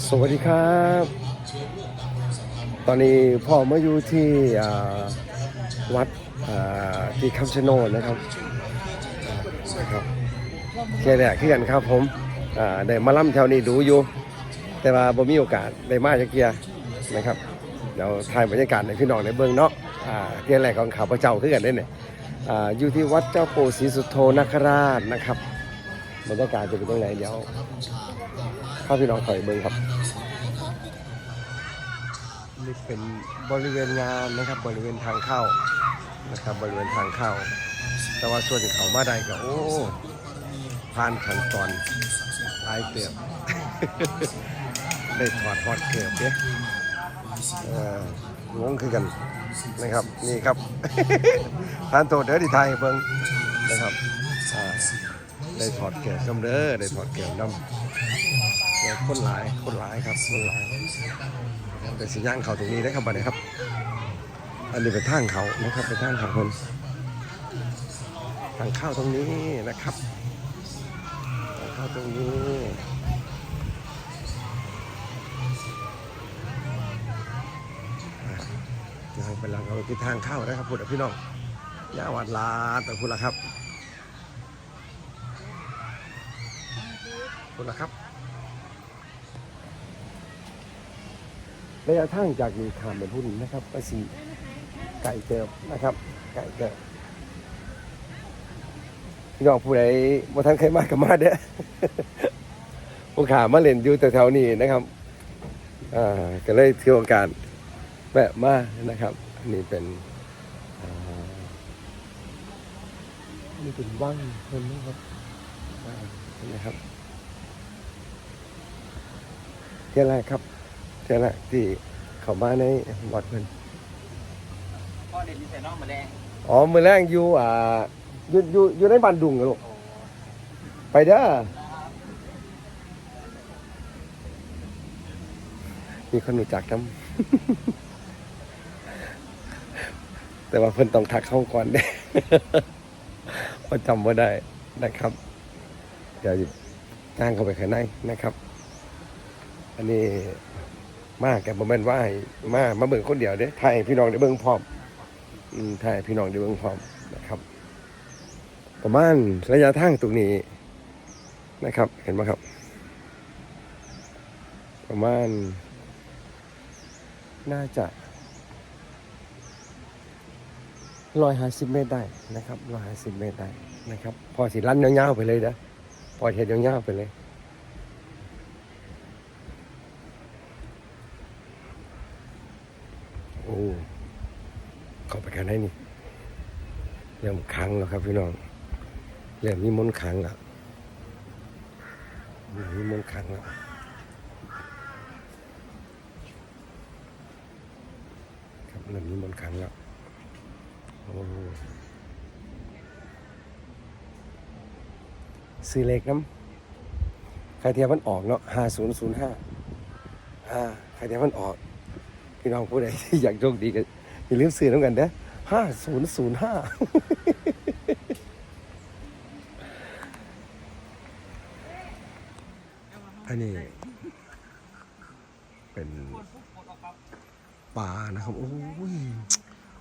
สวัสดีครับ ตอนนี้พ่อมาอยู่ที่วัดที่คำชะโนดนะครับนะครับแค่แรกขึ้นกันครับผมได้มาล่ำแถวนี้ดูอยู่ แต่ว่าบ่มีโอกาสได้มาจากเกียนะครับเดี๋ยวถ่ายบรรยากาศในพี่น้องในเบื้องเนาะอ่าเกียแรกของข้าวพเจ้าขึ้นกันได้เนี่ยออยู่ที่วัดเจ้าปู่ศรีสุโธนคราชนะครับบรรยากาศจะเป็นยังไงเดี๋ยวาพี่น้องคอยเบิ่งครับนี่เป็นบริเวณงานนะครับบริเวณทางเข้านะครับบริเวณทางเข้า แต่ว่าส่วนที่เขามาได้ก็โอ้ผ่านขั้นตอนลายเตือบได้ถอดฮอดเกือบเนี่ยเอองงคือกันนะครับนี่ครับทานโตเด้อที่ไทยเบิ่งนะครับได้ถอดเกือบน้ำเด้อได้ถอดเกือบน้ำ คนหลายคนหลายครับคนหลายแต่สิย่างเขาตรงนี้นะครับบัดนี้ครับ อันนี้เป็นทางเขานะครับเป็นทางเขาคนทางเข้าตรงนี้นะครับทางเข้าตรงนี้ทางเป็นหลังเขาคือทางเข้านะครับพูดกับพี่น้องย่าวัดลาดไปพูดละครับพูดละครับ ระยะทางจากนี้ขามไปพุ่นนะครับก็สีไก่เติบนะครับ ไก่เติบพี่น้องผู้ใดบ่ทันเคยมากับมาเด้อผู้ขามาเล่นอยู่แถวๆนี้นะครับอ่าก็เลยถือโอกาสแวะมานะครับอันนี่เป็นอ่านี่เป็นว่างคนนะครับอ่าเห็นะครับเที่ยวแรกครับ เท่านั้นที่เข้ามาในวัดเพิ่นพ่อเด่นมีแต่น้องมาแดงอ๋อมือแรงอยู่อ่าอยู่อยู่อยู่ในบ้านดุงเหรอลูกไปเด้อมีคนรู้จักน้ำแต่ว่าเพิ่นต้องทักเข้าก่อนเด้เพราะจำว่าได้นะครับ เดี๋ยวจ้างเข้าไปข้างในนะครับ อันนี้ มาแกบ่แม่นว่าให้มามาเบิ่งคนเดียวเด้ถ่ายพี่น้องได้เบิ่งพร้อมอืมถ่ายพี่น้องได้เบิ่งพร้อมนะครับ ประมาณระยะทางตรงนี้นะครับ เห็นไหมครับ ประมาณ น่าจะร้อยห้าสิบเมตรได้นะครับร้อยห้าสิบเมตรได้นะครับ พอสิลั่นยาวๆไปเลยนะ พอเห็นยาวๆไปเลย โอ้ เข้าไปกันได้นี่เริ่มขังแล้วครับพี่น้องเริ่มมีมนขังแล้วเริ่มมีมนขังแล้วครับเริ่มมีมนขังแล้วโอ้ซื้อเลขน้ำใครเทียบมันออกเนาะห้าศูนย์ศูนย์ห้าอ่าใครเทียบมันออก พี่น้องผู้ใดที่อยากโชคดีก็ อย่าลืมซื้อน้ำกันเด้อห้าศูนย์ศูนย์ห้าอันนี้ เป็นป่านะครับ โอ้ย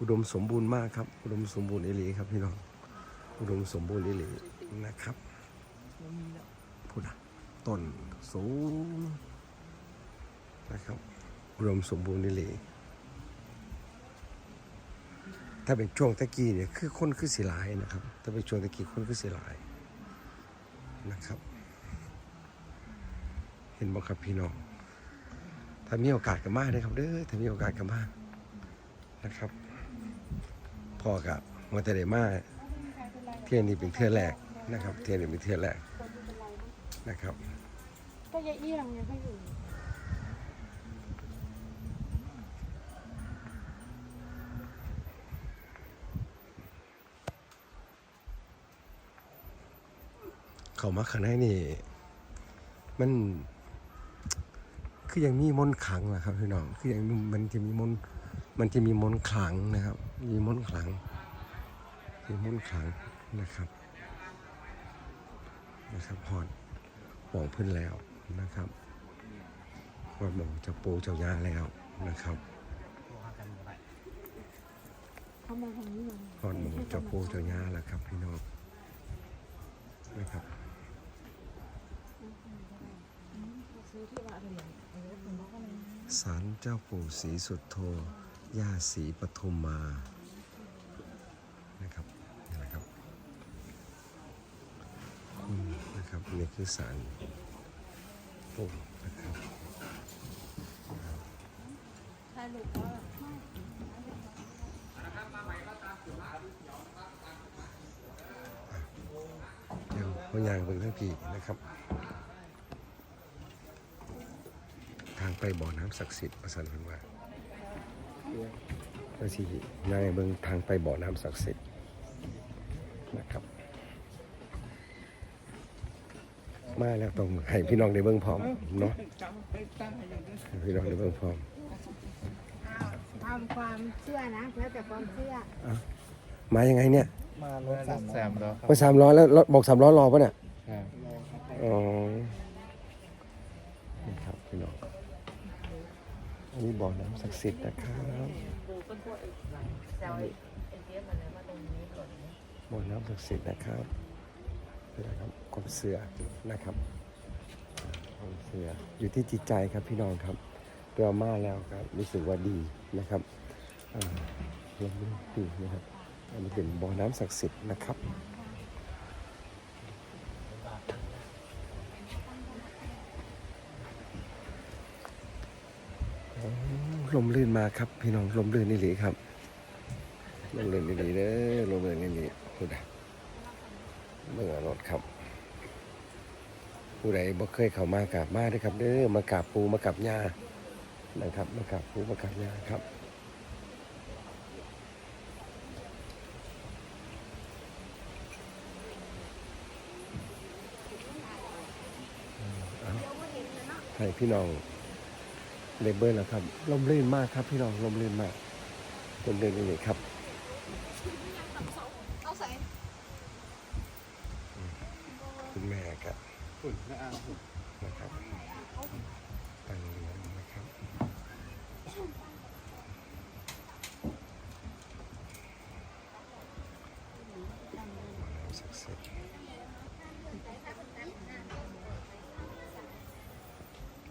อุดมสมบูรณ์มากครับ อุดมสมบูรณ์เอหลีครับพี่น้อง อุดมสมบูรณ์เอหลีนะครับพูดนะต้นสูงนะครับ อุดมสมบูรณ์นี่เลย ถ้าเป็นช่วงตะกี้เนี่ยคือคนคือสิหลายนะครับ ถ้าเป็นช่วงตะกี้คนคือสิหลายนะครับ เห็นบอกครับพี่น้องถ้ามีโอกาสกันมากนะครับเด้อถ้ามีโอกาสกันมากนะครับพ่อกับมาแต่เดมาเที่ยนี้เป็นเที่ยแรกนะครับ เที่ยนี้เป็นเที่ยแรกนะครับก็ยายเอี้ยงยังให้อยู่ เขามาข้างในนี่ มัน คือยังมีมนต์ขลังนะครับพี่น้อง คือยังมีมันจะมีมนต์มันจะมีมนต์ขลังนะครับ มีมนต์ขลังมีมนต์ขลังนะครับ นะครับพอดหวงเพื่อนแล้วนะครับอดหมองเจ้าปูเจ้าย่าแล้วนะครับตัวหากันบ่ได้เขามาทางนี้เลยฮอดหมองเจ้าปูเจ้าย่าแล้วครับพี่น้องนะครับ ซื้อที่ว่าเหรียญเออผมบอกว่าอะไรนะ ศาลเจ้าปู่ศรีสุดโธย่าศรีปทุมมา นะครับนี่แหละครับคุณนะครับนี่คือศาลปู่นะครับใช่ลูกว่าเดี๋ยวพยางเบิ่งทั้งพี่นะครับ ทาง ไปบ่อน้ำศักดิ์สิทธิ์ประสันเพิ่นว่าก็สินายเบิ่งทางไปบ่อน้ำศักดิ์สิทธิ์นะครับมาแล้วต้องให้พี่น้องได้เบิ่งพร้อมเนาะให้พี่น้องได้เบิ่งพร้อมตามความเชื่อนะแล้วแต่ความเชื่อมายังไงเนี่ยมารถสามแซมแล้วครับมาสามล้อแล้วรถบอกสามล้อรอป่ะเนี่ยครับอ๋อ อันนี้บ่อน้ำศักดิ์สิทธิ์นะครับบ่อน้ำศักดิ์สิทธิ์นะครับนี่นะครับความเสือนะครับความเสืออยู่ที่จิตใจครับพี่น้องครับตัวมาแล้วครับรู้สึกว่าดีนะครับอ่าลมดีนะครับอันนี้เป็นบ่อน้ำศักดิ์สิทธิ์นะครับ ลมลื่นมาครับ พี่น้องลมลื่นนี่หลีครับลมลื่นนี่หลีเด้อลมลื่นนี่หลีผู้ใดเมื่อรถครับ ผู้ใดบ่เคยเข้ามากราบมาด้อครับเด้อมากราบปูมากราบยานะครับ มากราบปูมากราบยาครับให้พี่น้อง เลเบอร์แล้วครับลมลื่นมากครับพี่น้องลมลื่นมากลมลื่นนี่ครับเอาใส่คุณแม่ครับฝุ่นนะอะนะครับตั้งเลี้ยงนะครับน้ำศักดิ์สิทธิ์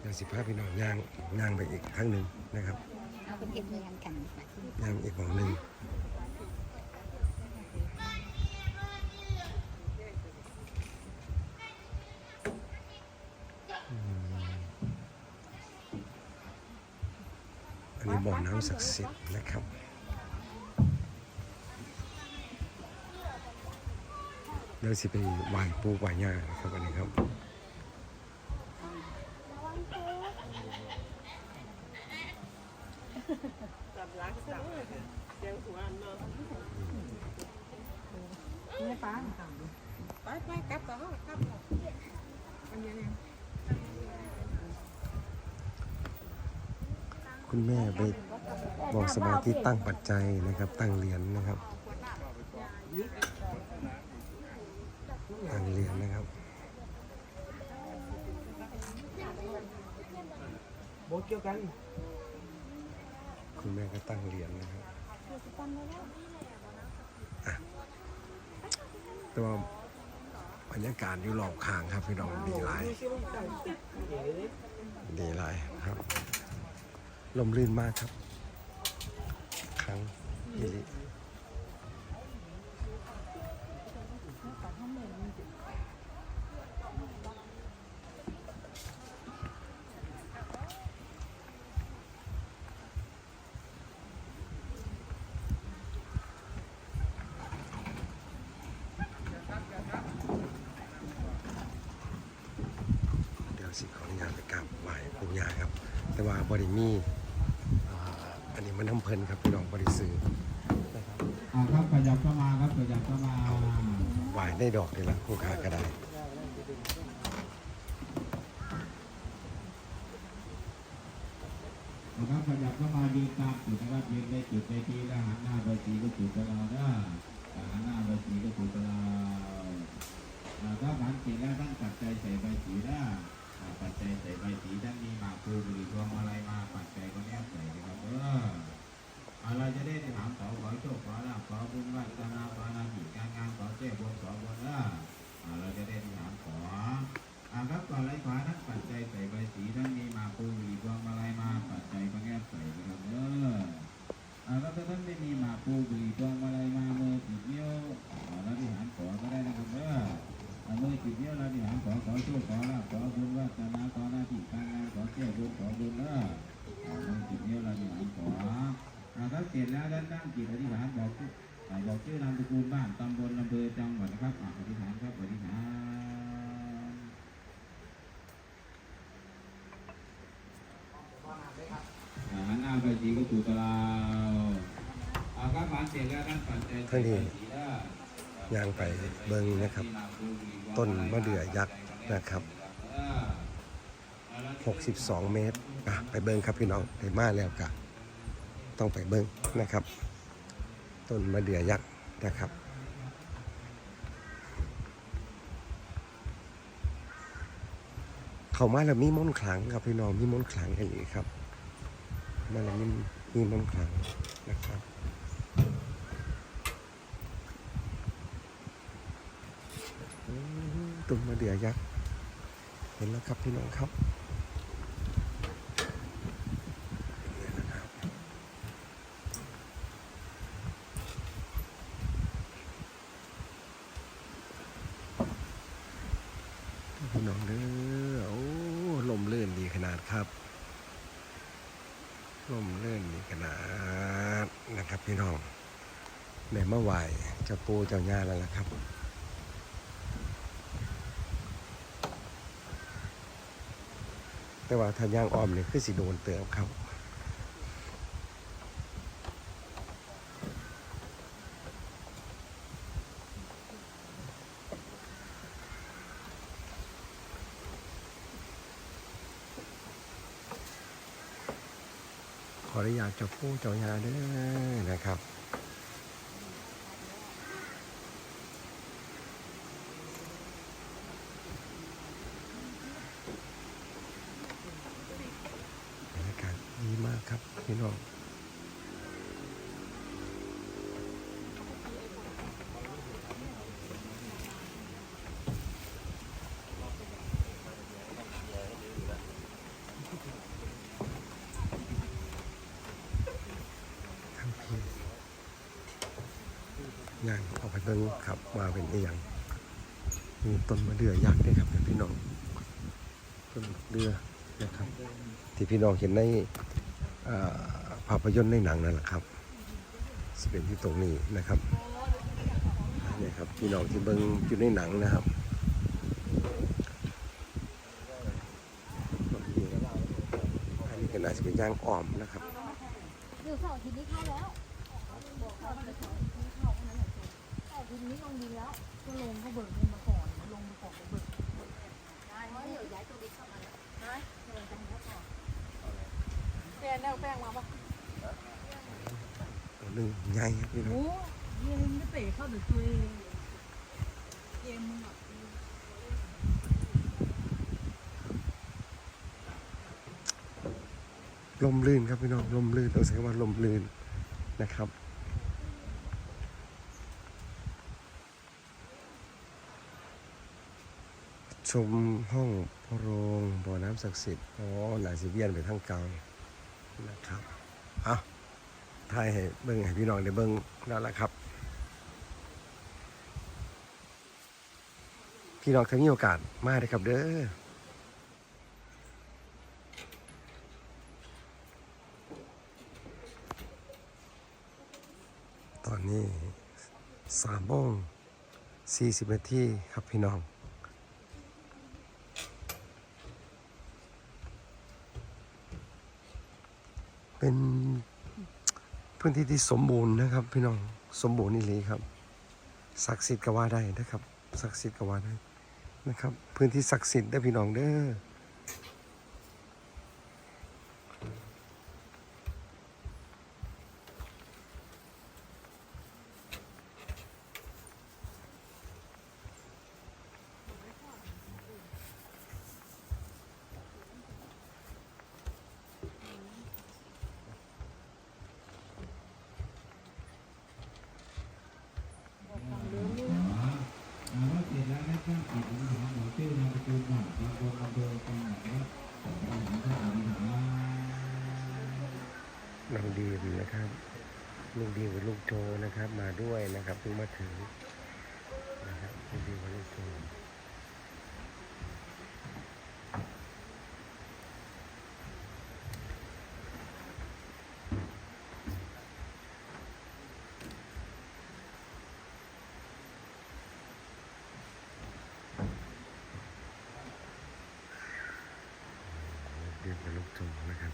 เดี๋ยวสิพาพี่น้องย่างย่างไปอีกค รั้งหนึ่งนะครับเอาเป็นเอ็ดเนียนกันย่างอีกของหนึ่งอืมอันนี้บ่อน้ำศักดิ์สิทธิ์นะครับเดี๋ยวสิไปไหว้ปู่ไหว้ย่านะครับอันนี้ครับ ไม่ป้า ไปไปกลับต่อเฮากลับต่อ อันนี้เนี่ย คุณแม่ไปบอกสมาธิตั้งปัจจัยนะครับ ตั้งเหรียญนะครับ ตั้งเหรียญนะครับโบเกี่ยวกัน คุณแม่ก็ตั้งเหรียญนะครับตัวบรรยากาศอยู่รอบข้างครับพี่น้องดีหลายดีหลายครับ ลมลื่นมากครับ ครั้งอิลิเดียวสิขออนุญาตไปกราบไหว้ปู่ย่าครับ แต่ว่าบริมี อันนี้มันน้ำเพลินครับพี่น้องบริสื่อนะครับอ่าครับขยับเข้ามาครับขยับเข้ามาไหว้ได้ดอกนี่ละผู้ค้าก็ได้นะครับขยับเข้ามายืนตามจุดนะครับยืนในจุดในที่แล้วหันหน้าไปสีก็จุดกับเราเด้ออ่าหันหน้าไปสีก็จุดกับเราอ่าถ้าหันสีแล้วตั้งปัจจัยใส่ใบสีได้อ่าปัจจัยใส่ใบสีท่านมีหมาก จะได้ถามขอขอโชคขอลาภขอบุญวาสนาบารมีการงานขอเจ้าบนขอบุนละเราจะได้ถามขออาครับก่อนไรขวาทั้งปัจจัยใส่ใบสีทั้งมีมาปูมีพวงมาลัยมาปัจจัยพระแง่ใส่นะครับเนออาครับถ้าท่านไม่มีมาปูมีพวงมาลัยมาเมื่อจิตเยี่ยวเราที่หามขอก็ได้นะครับเด้อเมื่อจิตเยี่ยวเราที่หามขอขอโชคขอลาภขอบุญวาสนาขอหน้าที่การงานขอเจ้าบนขอบุญละเมื่อจิตเยี่ยวเราที่หามขอ เสร็จแล้วด้านตั้งจิตอธิษฐานบอกชื่อบอกชื่อนามสกุลบ้านตำบลอำเภอจังหวัดนะครับอธิษฐานครับอธิษฐานอ่าหันหน้าไปสีก็ถูกตารางเอาครับานเสร็จแล้วท่านปัจจัยท่านดีย่างไปเบิ่งนะครับ ต้นมะเดื่อยักษ์นะครับ62 เมตรอะไปเบิ่งครับพี่น้องไปมาแล้วกะ ต้องไปเบิ่งนะครับ ต้นมะเดื่อยักษ์นะครับเขามาแล้วมีมนขลังครับพี่น้องมีมนขลังอะไรครับมาแล้วมีมีมนขลังนะครับตุ่มมะเดื่อยักษ์เห็นแล้วครับพี่น้องครับนี่นะครับพี่น้องเด้อโอ้ลมเลื่อนดีขนาดครับ ลมเลื่อนดีขนาดนะครับพี่น้องในเมื่อวายจะปูเจ้าย่าแล้วล่ะครับแต่ว่าถ้าย่างอ้อมเนี่ยคือสิโดนเติมครับ ขออนุญาตเจ้าผู้เจ้ายาเด้อนะครับบรรยากาศดีมากครับพี่น้องทั้งพี่ย่ พิ่งขับว่าเป็นอีหยังมีต้นมะเดื่อยักษ์นี่ยครับพี่น้องต้นมะเดื่อนะครับ ที่พี่น้องเห็นในภาพยนตร์ในหนังนั่นแหละครับสเป็นที่ตรงนี้นะครับนี่ครับพี่น้องที่เบิ่งอยู่ในหนังนะครับอันนี้ก็น่าจะเป็นย่างอ่อมนะครับ เสาร์อาทิตย์นี้ลงดินแล้ว ก็ลงเขาเบิกเงินมาก่อนลงมาก่อนก็เบิกได้เพราะเดี๋ยวย้ายตัวนี้เข้ามาแล้วได้เดี๋ยวจะให้เขาก่อนแฟนแล้วแป้งมาปะตัวหนึงใหญ่พี่น้องโอ้ยยังไม่เตะเข้าถึงตัวเองเกมมึงอะลมลื่นครับพี่น้องลมลื่นต้องใช้คำว่าลมลื่นนะครับ ชมห้องพระโรงบ่อน้ำศักดิ์สิทธิ์อ๋อหลายสิเวียนไปทั้งเกานะครับเอาถ่ายให้เบิ้งให้พี่น้องได้เบิ้งแล้วละครับ พี่น้องถ้ามีโอกาสมาเลยครับเด้อตอนนี้สามโมงสี่สิบนาทีครับพี่น้อง เป็นพื้นที่ที่สมบูรณ์นะครับ พี่น้องสมบูรณ์นี่เลยครับศักดิ์สิทธิ์ก็ว่าได้นะครับศักดิ์สิทธิ์ก็ว่าได้นะครับ พื้นที่ศักดิ์สิทธิ์ได้พี่น้องเด้อ นะครับเพิ่งมาถึงนะครับลูกดีมกับลูกโจเรียกเป็นลูกโจนะครับ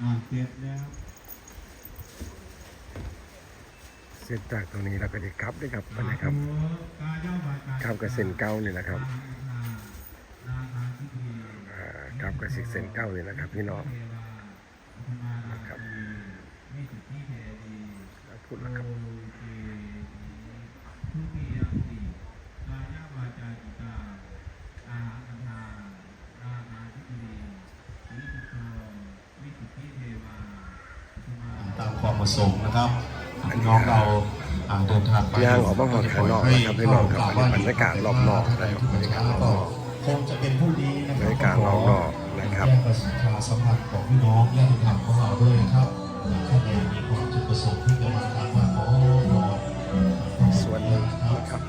อ่าเสร็จแล้วเสร็จจากตรงนี้เราก็จะกลับด้วยครับวันนี้ครับกลับกับเส้นเก้านี่แหละครับอ่ากลับกับเส้นเก้านี่แหละครับพี่น้องนะครับพูดแล้วครับ ทุติยมปิกายาวาจาจิตาอาหารคันธาอาหารทิฏฐิวิสุทโธวิสุทธิเทวาสุมา ตามความ ประสงค์นะครับพี่น้องเราอ่าเดินทางไปย่างออกมาหอดข้างนอกนะครับพี่น้องครับอันนี้บรรยากาศรอบนอกนะครับบรรยากาศรอบนอกคงจะเป็นผู้ดีนะคบรรับรยากาศรอบนอกนะครับแจ้งประชาสัมพันธ์ของพี่น้องญาติธรรมของเราด้วยนะครับท่านใดมีความจุดประสงค์ที่จะมาทำว่าขอพรส่วนหนึ่งนะครับ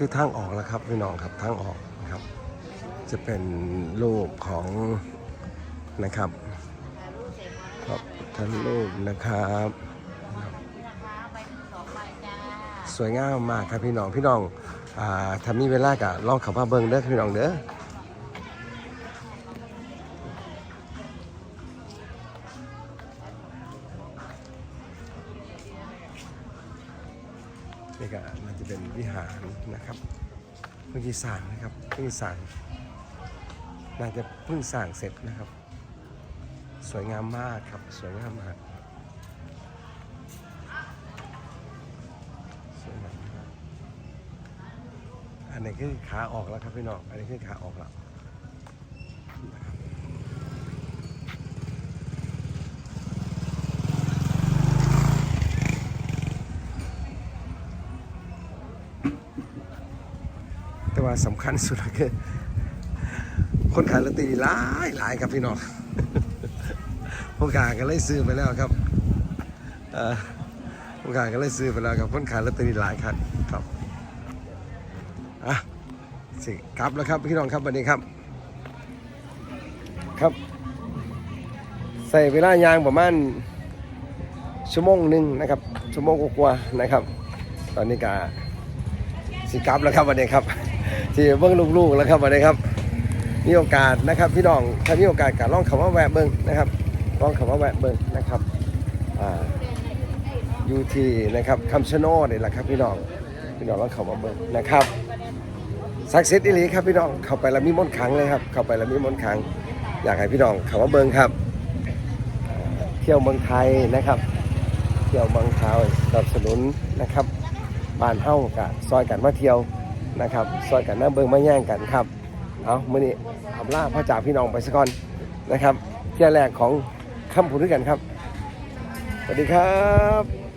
คือทางออกแล้วครับพี่น้องครับทางออกนะครับ จะเป็นรูปของนะครับครับท่านรูปนะครับ สวยงามมากครับพี่น้องพี่น้องอ่าถ้ามีเวลาก็ลองขับมาเบิ้งเด้อพี่น้องเด้อ วิหารนะครับเพิ่งที่สร้างนะครับเพิ่งสร้างน่าจะเพิ่งสร้างเสร็จนะครับ สวยงามมากครับสวยงามมากสวยงามมากอันนี้คือขาออกแล้วครับพี่น้องอันนี้คือขาออกแล้ว ว่าสำคัญสุดคือคนขายลอตเตอรี่หลายหลายครับพี่น้องพวกกาก็เลยซื้อไปแล้วครับเอ่อพวกกาก็เลยซื้อไปแล้วครับคนขายลอตเตอรี่หลายครับครับอะสิกลับแล้วครับพี่น้องครับวันนี้ครับ ครับ ใส่เวลายางประมาณชั่วโมงหนึ่งนะครับชั่วโมงกว่าๆนะครับ ตอนนี้กาสิกลับแล้วครับวันนี้ครับ ที่เบิ้งลูกๆแล้วครับวันนี้ครับ มีโอกาสนะครับพี่น้องถ้ามีโอกาสก็ลองคำว่าแวะเบิ้งนะครับลองคำว่าแวะเบิ้งนะครับอ่าอยู่ที่นะครับคำชะโนดนี่แหละครับพี่น้องพี่น้องลองคำว่าเบิ้งนะครับสักเซตอิลีครับพี่น้องเข้าไปแล้วมีมนขังเลยครับ เข้าไปแล้วมีมนขัง อยากให้พี่น้องคำว่าเบิ้งครับ เที่ยวเมืองไทยนะครับเที่ยวเมืองไทยสนับสนุนนะครับ บ้านเฮ้ากะซอยกันมาเที่ยว นะครับซอยกันน้าเบิงมาแย่งกันครับเอามื่อนี้ขำลาพ่อจ่าพี่น้องไปสักก่อนนะครับเที่ยแรกของค่ำพูดด้วยกันครับสวัสดีครับ